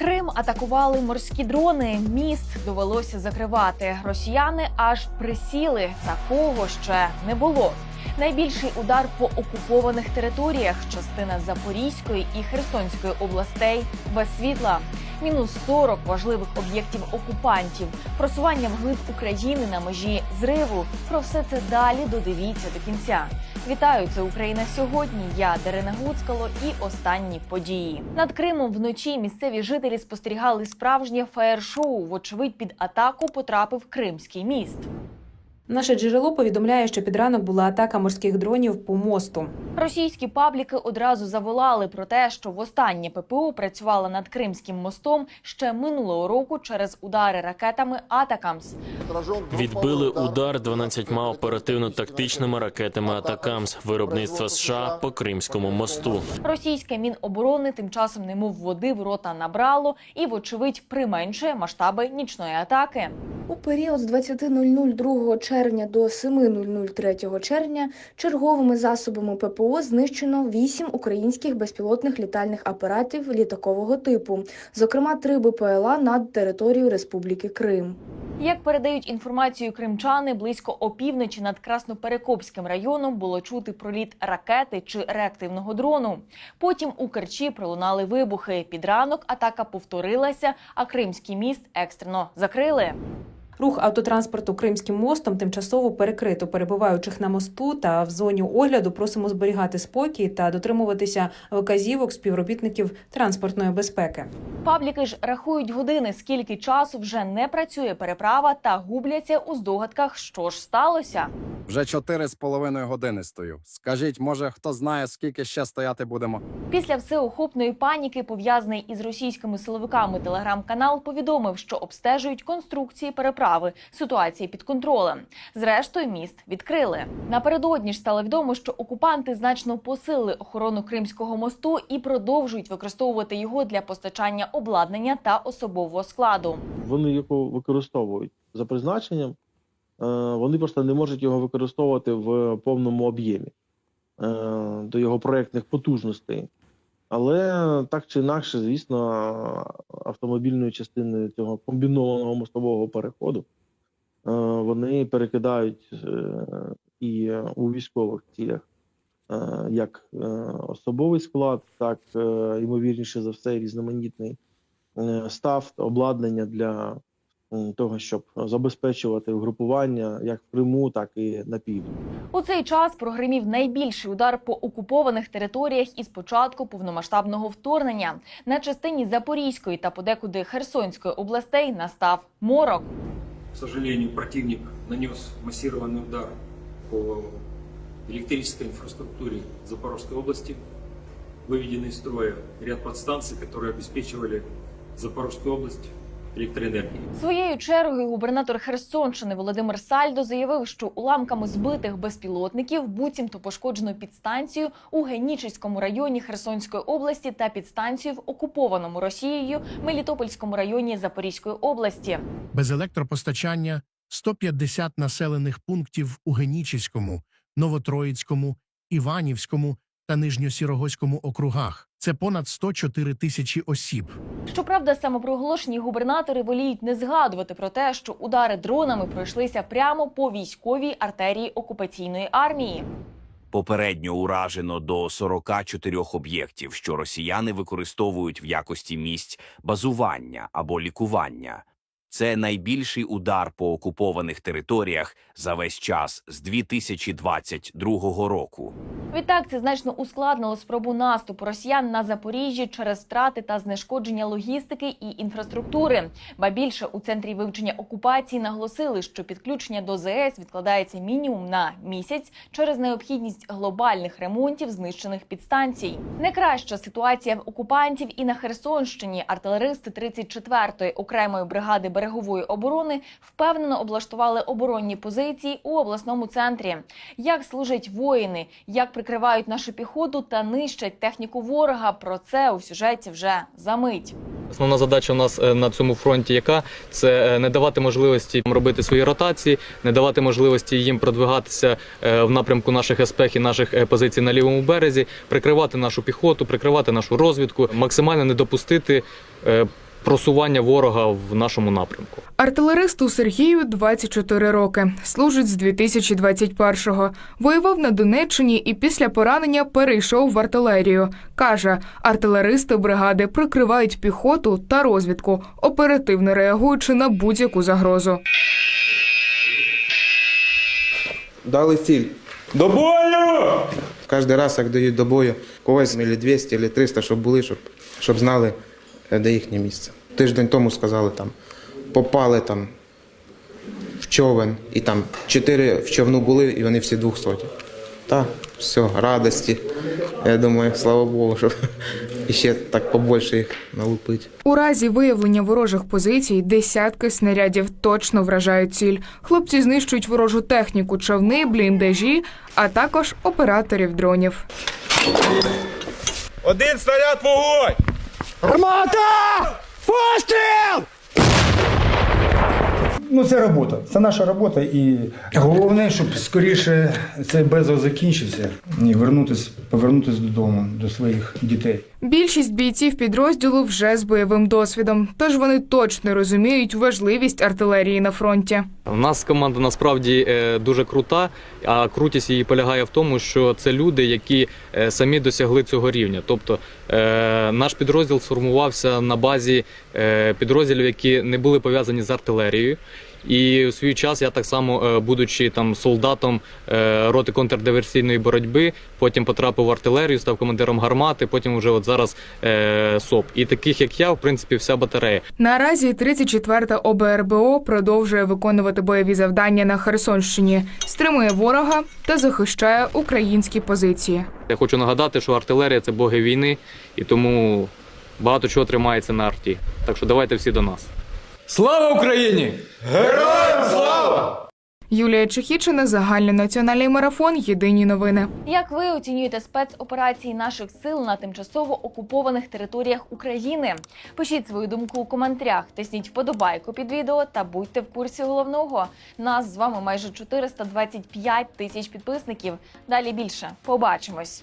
Крим атакували морські дрони. Міст довелося закривати. Росіяни аж присіли. Такого ще не було. Найбільший удар по окупованих територіях, частина Запорізької і Херсонської областей без світла. Мінус 40 важливих об'єктів окупантів, просування вглиб України на межі зриву. Про все це далі додивіться до кінця. Вітаю, це Україна сьогодні. Я Дарина Гуцкало і останні події. Над Кримом вночі місцеві жителі спостерігали справжнє фаєр-шоу. Вочевидь, під атаку потрапив Кримський міст. Наше джерело повідомляє, що під ранок була атака морських дронів по мосту. Російські пабліки одразу заволали про те, що востаннє ППО працювала над Кримським мостом ще минулого року через удари ракетами Атакамс. Відбили удар 12 оперативно-тактичними ракетами Атакамс виробництва США по Кримському мосту. Російське міноборони тим часом немов води в рота набрало і, вочевидь, применшує масштаби нічної атаки. У період з 20.00 2 червня до 7.00 3 червня черговими засобами ППО знищено 8 українських безпілотних літальних апаратів літакового типу, зокрема 3 БПЛА над територією Республіки Крим. Як передають інформацію кримчани, близько опівночі над Красноперекопським районом було чути проліт ракети чи реактивного дрону. Потім у Керчі пролунали вибухи. Під ранок атака повторилася, а Кримський міст екстрено закрили. Рух автотранспорту Кримським мостом тимчасово перекрито. Перебуваючих на мосту та в зоні огляду просимо зберігати спокій та дотримуватися вказівок співробітників транспортної безпеки. Пабліки ж рахують години, скільки часу вже не працює переправа та губляться у здогадках, що ж сталося. Вже чотири з половиною години стою. Скажіть, може, хто знає, скільки ще стояти будемо? Після всеохопної паніки, пов'язаний із російськими силовиками, телеграм-канал повідомив, що обстежують конструкції переправи. Ситуація під контролем. Зрештою, міст відкрили. Напередодні ж стало відомо, що окупанти значно посилили охорону Кримського мосту і продовжують використовувати його для постачання обладнання та особового складу. вони його використовують за призначенням, вони просто не можуть його використовувати в повному об'ємі е, до його проектних потужностей. Але так чи інакше, звісно, автомобільною частиною цього комбінованого мостового переходу е, вони перекидають е, і у військових цілях е, як е, особовий склад, так е, ймовірніше за все, різноманітний е, став обладнання для того, щоб забезпечувати угрупування як в Криму, так і на півдні. У цей час прогримів найбільший удар по окупованих територіях із початку повномасштабного вторгнення. На частині Запорізької та подекуди Херсонської областей настав морок. К сожалению, противник нанес массированный удар по электрической инфраструктуре Запорожской области. Выведены из строя ряд подстанций, которые обеспечивали Запорожскую область электроэнергией. Своєю чергою губернатор Херсонщини Володимир Сальдо заявив, що уламками збитих безпілотників буцімто пошкоджено підстанцію у Генічеському районі Херсонської області та підстанцію в окупованому Росією Мелітопольському районі Запорізької області. без електропостачання 150 населених пунктів у Генічеському, Новотроїцькому, Іванівському та Нижньосірогоському округах. Це понад 104 тисячі осіб. Щоправда, самопроголошені губернатори воліють не згадувати про те, що удари дронами пройшлися прямо по військовій артерії окупаційної армії. Попередньо уражено до 44 об'єктів, що росіяни використовують в якості місць базування або лікування. Це найбільший удар по окупованих територіях за весь час з 2022 року. Відтак це значно ускладнило спробу наступу росіян на Запоріжжі через втрати та знешкодження логістики і інфраструктури. Ба більше у центрі вивчення окупації наголосили, що підключення до ЗС відкладається мінімум на місяць через необхідність глобальних ремонтів знищених підстанцій. Не краща ситуація в окупантів і на Херсонщині. Артилеристи 34-ї окремої бригади берегової оборони впевнено облаштували оборонні позиції у обласному центрі. Як служать воїни, як прикривають нашу піхоту та нищать техніку ворога. Про це у сюжеті вже за мить. Основна задача у нас е, на цьому фронті, яка це е, не давати можливості робити свої ротації, не давати можливості їм продвигатися е, в напрямку наших еспех і наших позицій на лівому березі, прикривати нашу піхоту, прикривати нашу розвідку, максимально не допустити просування ворога в нашому напрямку. Артилеристу Сергію 24 роки. Служить з 2021-го. Воював на Донеччині і після поранення перейшов в артилерію. Каже, артилеристи бригади прикривають піхоту та розвідку, оперативно реагуючи на будь-яку загрозу. Дали ціль. До бою! Кожен раз, як дають до бою, когось або 200, або 300, щоб були, щоб, щоб знали, де їхнє місце. Тиждень тому сказали, там, попали там в човен, і там чотири в човну були, і вони всі двохсоті. Так, все, радості. Я думаю, слава Богу, щоб ще так побольше їх налупити. У разі виявлення ворожих позицій десятки снарядів точно вражають ціль. Хлопці знищують ворожу техніку, човни, бліндажі, а також операторів дронів. Один снаряд вогонь! Ну, це робота. Це наша робота, і головне, щоб скоріше цей безо закінчився і вернутися, повернутися додому до своїх дітей. Більшість бійців підрозділу вже з бойовим досвідом, тож вони точно розуміють важливість артилерії на фронті. У нас команда насправді е, дуже крута, а крутість її полягає в тому, що це люди, які е, самі досягли цього рівня. Тобто е, наш підрозділ сформувався на базі підрозділів, які не були пов'язані з артилерією. І у свій час я так само, е, будучи там солдатом е, роти контрдиверсійної боротьби, потім потрапив в артилерію, став командиром гармати, потім вже от зараз е, СОП. І таких як я, в принципі, вся батарея. Наразі 34-та ОБРБО продовжує виконувати бойові завдання на Херсонщині, стримує ворога та захищає українські позиції. Я хочу нагадати, що артилерія це боги війни, і тому багато чого тримається на арті. Так що давайте всі до нас. Слава Україні! Героям слава! Юлія Чехічина, загальнонаціональний марафон. Єдині новини. Як ви оцінюєте спецоперації наших сил на тимчасово окупованих територіях України? Пишіть свою думку у коментарях, тисніть вподобайку під відео та будьте в курсі головного. Нас з вами майже 425 тисяч підписників. Далі більше. Побачимось.